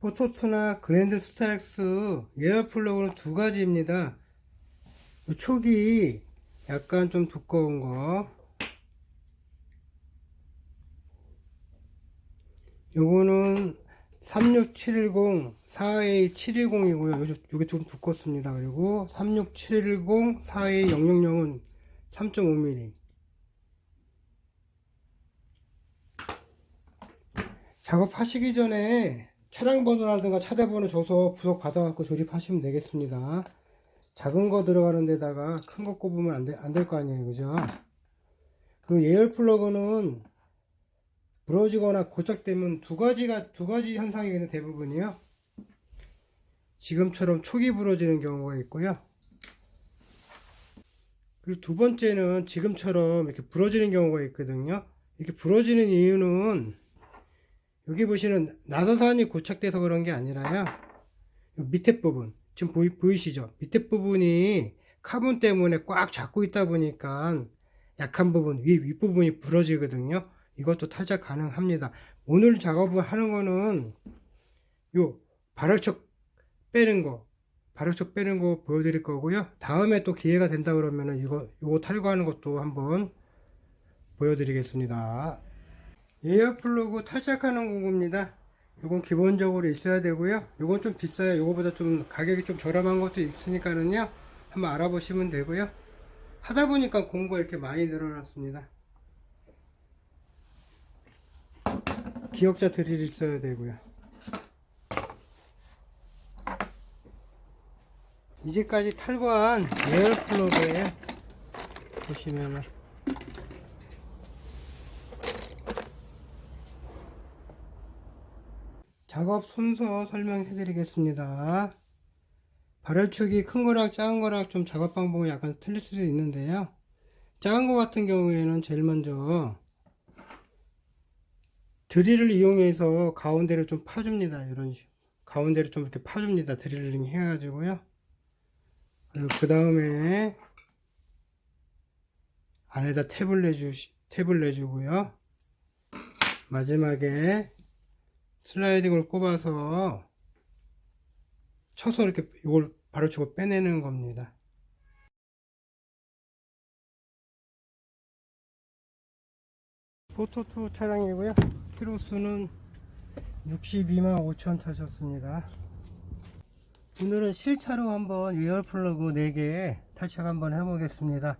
포토트나 그랜드 스타렉스 에어 플러그는 두 가지입니다. 요 촉이 약간 좀 두꺼운 거. 요거는 36710, 4A710이고요. 요게, 요게 좀 두껍습니다. 그리고 36710, 4A000은 3.5mm. 작업하시기 전에 차량 번호라든가 차대 번호 줘서 부속 받아갖고 조립하시면 되겠습니다. 작은 거 들어가는 데다가 큰 거 꼽으면 안, 돼, 안될 거 아니에요. 그죠? 그리고 예열 플러그는 부러지거나 고착되면 두 가지가, 두 가지 현상이거든요. 대부분이요. 지금처럼 촉이 부러지는 경우가 있고요. 그리고 두 번째는 지금처럼 이렇게 부러지는 경우가 있거든요. 이렇게 부러지는 이유는 여기 보시는 나사산이 고착돼서 그런 게 아니라요. 요 밑에 부분 지금 보이, 보이시죠? 밑에 부분이 카본 때문에 꽉 잡고 있다 보니까 약한 부분 위 윗부분이 부러지거든요. 이것도 탈착 가능합니다. 오늘 작업을 하는 거는 요 발열척 빼는 거 발열척 빼는 거 보여드릴 거고요. 다음에 또 기회가 된다 그러면은 이거 요거 탈거하는 것도 한번 보여드리겠습니다. 에어 플러그 탈착하는 공구입니다. 이건 기본적으로 있어야 되고요. 이건 좀 비싸요. 이거보다 좀 가격이 좀 저렴한 것도 있으니까는요. 한번 알아보시면 되고요. 하다 보니까 공구가 이렇게 많이 늘어났습니다. 기억자 드릴 있어야 되고요. 이제까지 탈거한 에어 플러그에 보시면은 작업 순서 설명해 드리겠습니다. 발열축이 큰 거랑 작은 거랑 좀 작업 방법이 약간 틀릴 수도 있는데요. 작은 거 같은 경우에는 제일 먼저 드릴을 이용해서 가운데를 좀 파줍니다. 이런 식으로. 가운데를 좀 이렇게 파줍니다. 드릴링 해가지고요. 그리고 그 다음에 안에다 탭을 내주, 탭을 내주고요. 마지막에 슬라이딩을 꼽아서 쳐서 이렇게 이걸 바로 치고 빼내는 겁니다. 포토2 차량이고요. 키로수는 62만 5천 타셨습니다. 오늘은 실차로 한번 에어 플러그 4개 탈착 한번 해보겠습니다.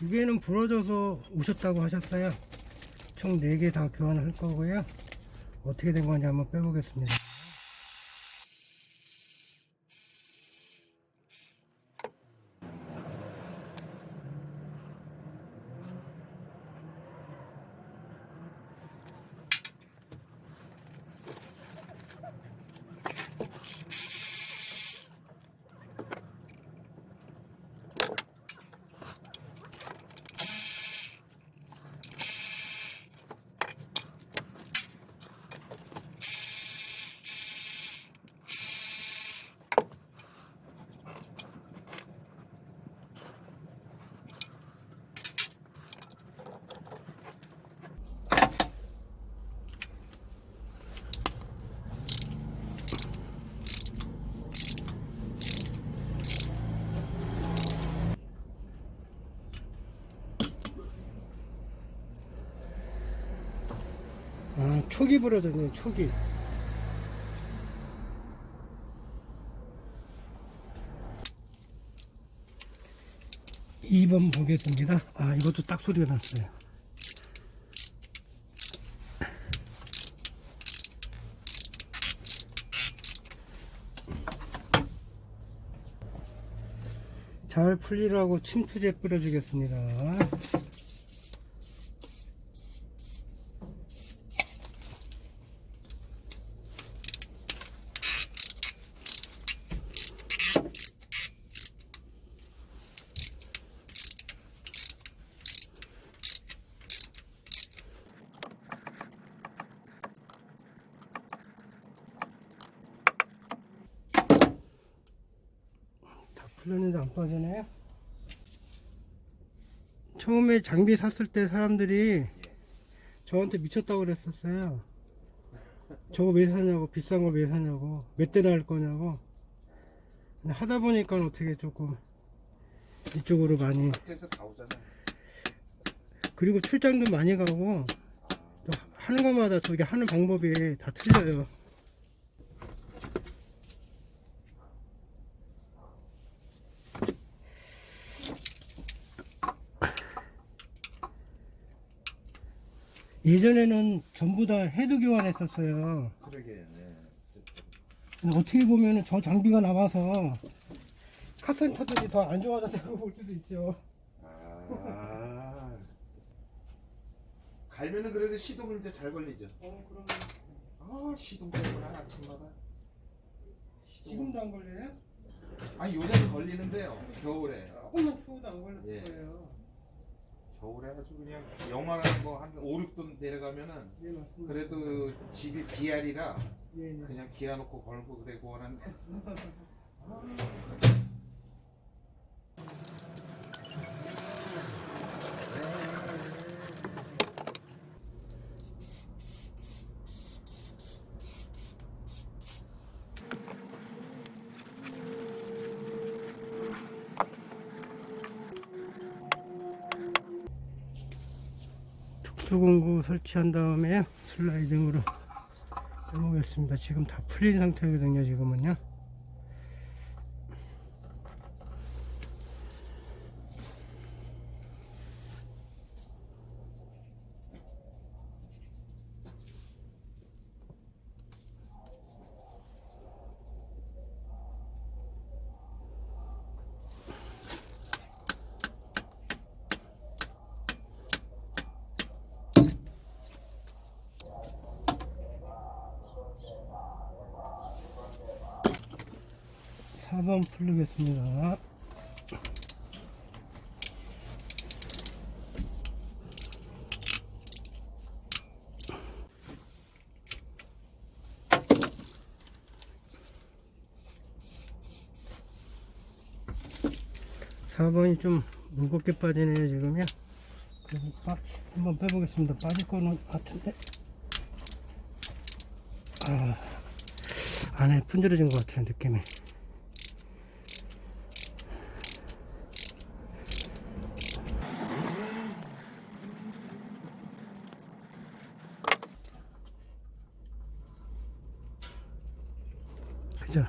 두 개는 부러져서 오셨다고 하셨어요. 총 4개 다 교환을 할 거고요. 어떻게 된 건지 한번 빼보겠습니다. 아, 촉이 부러졌네, 촉이. 이번 보겠습니다. 아, 이것도 딱 소리가 났어요. 잘 풀리라고 침투제 뿌려주겠습니다. 다 빠지네요. 처음에 장비 샀을 때 사람들이 저한테 미쳤다고 그랬었어요. 저거 왜 사냐고, 비싼 거 왜 사냐고, 몇 대나 할 거냐고. 근데 하다 보니까 어떻게 조금 이쪽으로 많이. 그리고 출장도 많이 가고, 또 하는 것마다 저게 하는 방법이 다 틀려요. 예전에는 전부 다 헤드 교환했었어요. 그러게. 네. 근데 어떻게 보면 저 장비가 나와서 카센터들이 더 안 좋아졌다고 볼 수도 있죠. 아. 갈면은 그래도 시동은 이제 잘 걸리죠. 어, 그러면 아 시동 걸구나 아침마다. 시동. 지금도 안 걸려요? 아니 요새는 걸리는데요. 겨울에. 조금만 추워도 안 걸릴 예. 거예요. 겨울에 아주 그냥 영하는 뭐한 5, 6도 내려가면은 네, 맞습니다. 그래도 집이 비알이라 예, 예. 그냥 기아 놓고 걸고 그래 고 하는데 수공구 설치한 다음에 슬라이딩으로 해보겠습니다. 지금 다 풀린 상태거든요. 지금은요. 사번 풀리겠습니다. 사번이좀 무겁게 빠지네요 지금요. 그래서 한번 빼보겠습니다. 빠질 거는 같은데. 아 안에 분절해진 것 같아요 느낌이 그죠?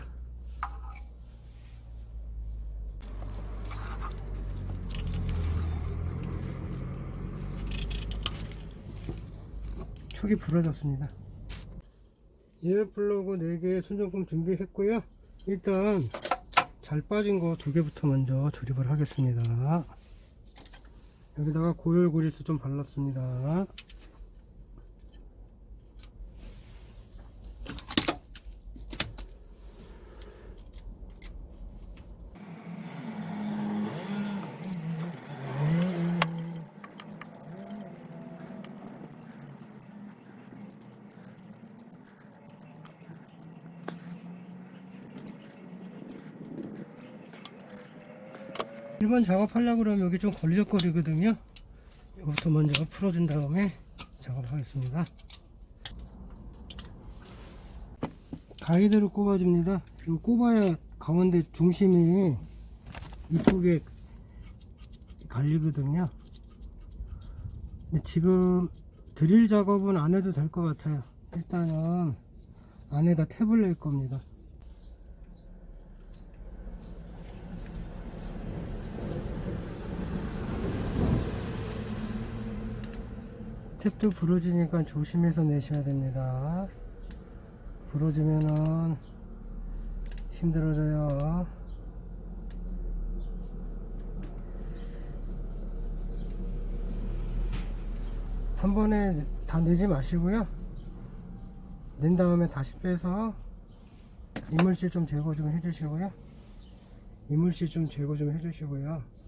촉이 부러졌습니다. 예 플러그 4개 순정품 준비했고요. 일단 잘 빠진 거 두 개부터 먼저 조립을 하겠습니다. 여기다가 고열 그리스 좀 발랐습니다. 일반 작업하려고 그러면 여기 좀 걸리적거리거든요. 이것부터 먼저 풀어준 다음에 작업하겠습니다. 가이드를 꼽아줍니다. 이거 꼽아야 가운데 중심이 이쁘게 갈리거든요. 근데 지금 드릴 작업은 안 해도 될 것 같아요. 일단은 안에다 탭을 낼 겁니다. 탭도 부러지니까 조심해서 내셔야 됩니다. 부러지면은 힘들어져요. 한 번에 다 내지 마시고요. 낸 다음에 다시 빼서 이물질 좀 제거 좀 해주시고요. 이물질 좀 제거 좀 해주시고요.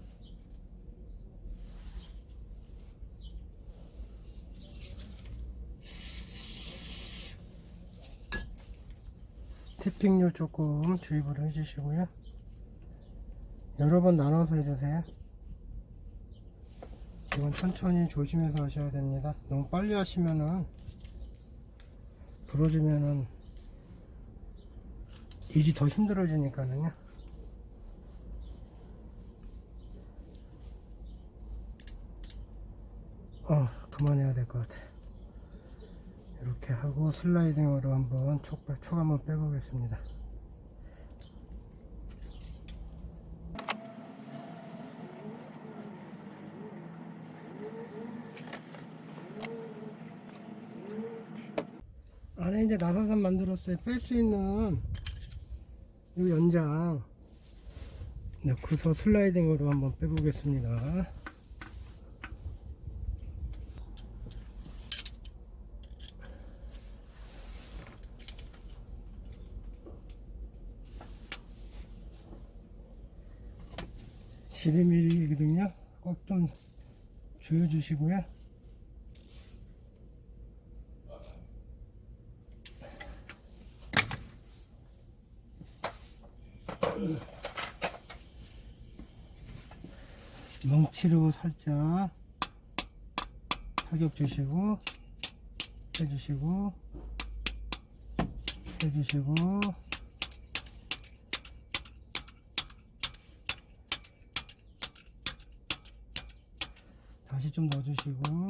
태핑료 조금 주입을 해주시고요. 여러 번 나눠서 해주세요. 이건 천천히 조심해서 하셔야 됩니다. 너무 빨리 하시면은 부러지면은 일이 더 힘들어지니까는요. 어, 그만해야 될 것 같아. 이렇게 하고 슬라이딩으로 한번 촉, 촉 한번 빼보겠습니다. 안에 이제 나사선 만들었어요. 뺄 수 있는 이 연장 넣고서 슬라이딩으로 한번 빼보겠습니다. (12 m m 이거든요. 꼭 좀 조여주시고요. 멍치로 살짝 타격 주시고 해주시고 해주시고 다시 좀 넣어주시고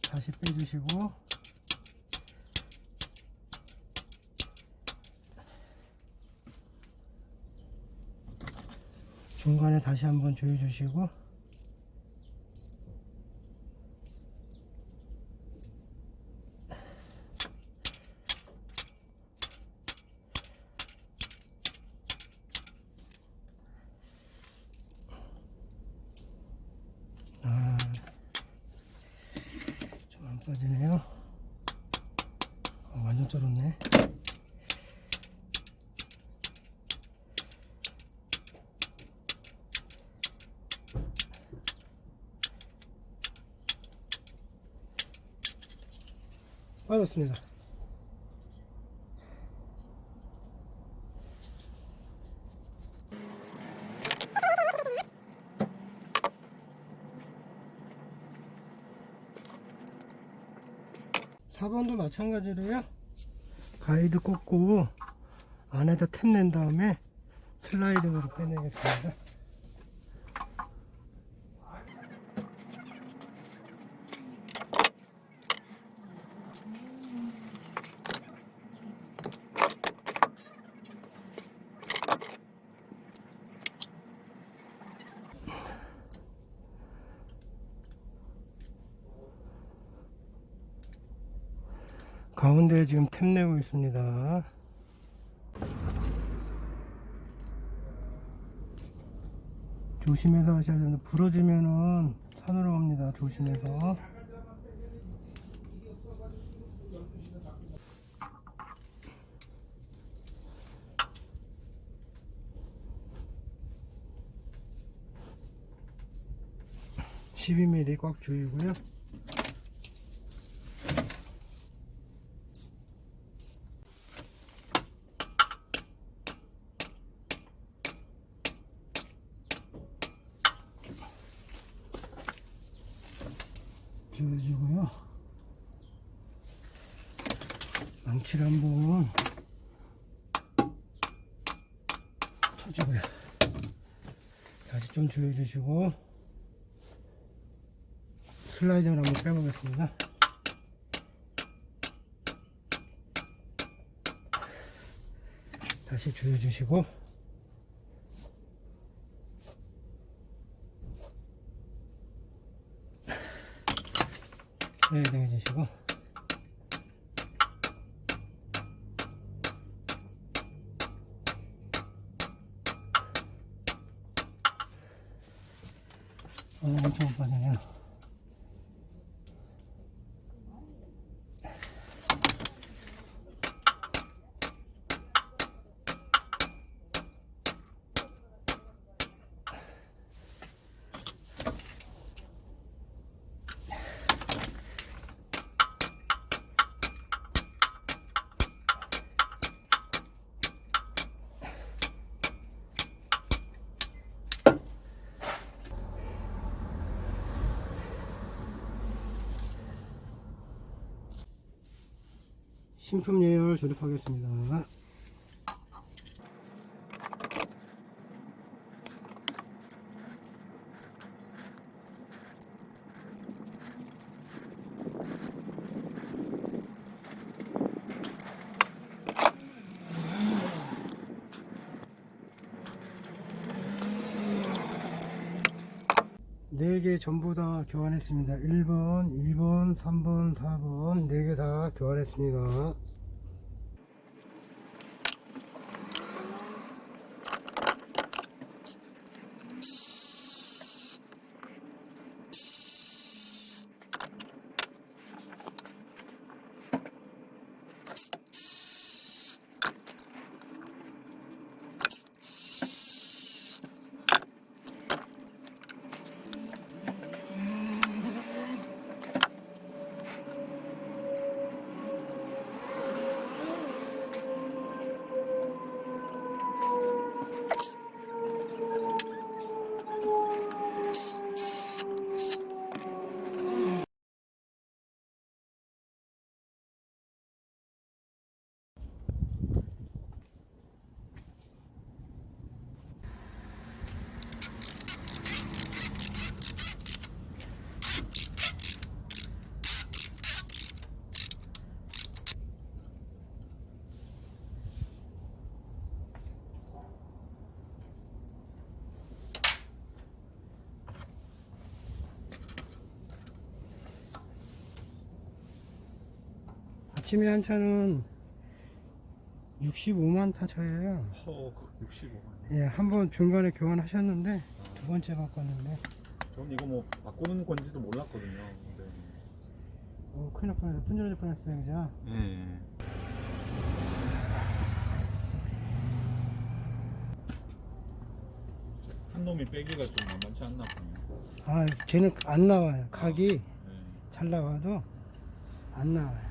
다시 빼주시고. 중간에 다시 한번 조여주시고 빠지네요. 어, 완전 쩔었네. 빠졌습니다. 사번도 마찬가지로요. 가이드 꽂고 안에다 탭 낸 다음에 슬라이딩으로 빼내겠습니다. 가운데에 지금 탭 내고 있습니다. 조심해서 하셔야 되는데 부러지면은 산으로 갑니다. 조심해서. (12mm) 꽉 조이고요. 지워지고요. 망치를 한번 쳐주고요. 다시 좀 조여주시고 슬라이딩을 한번 빼보겠습니다. 다시 조여주시고 슬라이딩 해주시고 어, 엄청 빠지네요. 신품 예열 조립하겠습니다. 네개 전부 다 교환했습니다. 1번, 2번, 3번, 4번 네개다 교환했습니다. 아침에 한 차는 65만 타차예요. 허 65만. 예, 한 번 중간에 교환하셨는데 두 번째 바꿨는데 전 이거 뭐 바꾸는 건지도 몰랐거든요. 근데. 어, 큰일 날 뻔했어. 분절할 뻔했어요, 그죠? 예. 한 놈이 빼기가 좀 만만치 않나 보네요. 아, 쟤는 안 나와요. 각이 예. 잘 나와도 안 나와요.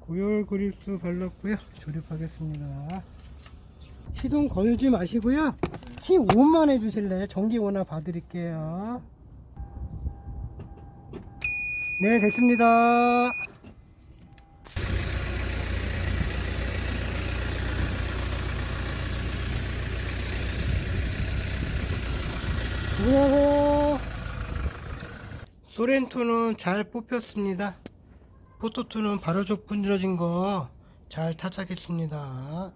고열 그리스 발랐고요. 조립하겠습니다. 시동 걸지 마시고요. 키 5만 해주실래요? 전기 원화 봐드릴게요. 네, 됐습니다. 오, 소렌토는 잘 뽑혔습니다. 포토2는 바로 접 분질러진 거 잘 타착했습니다.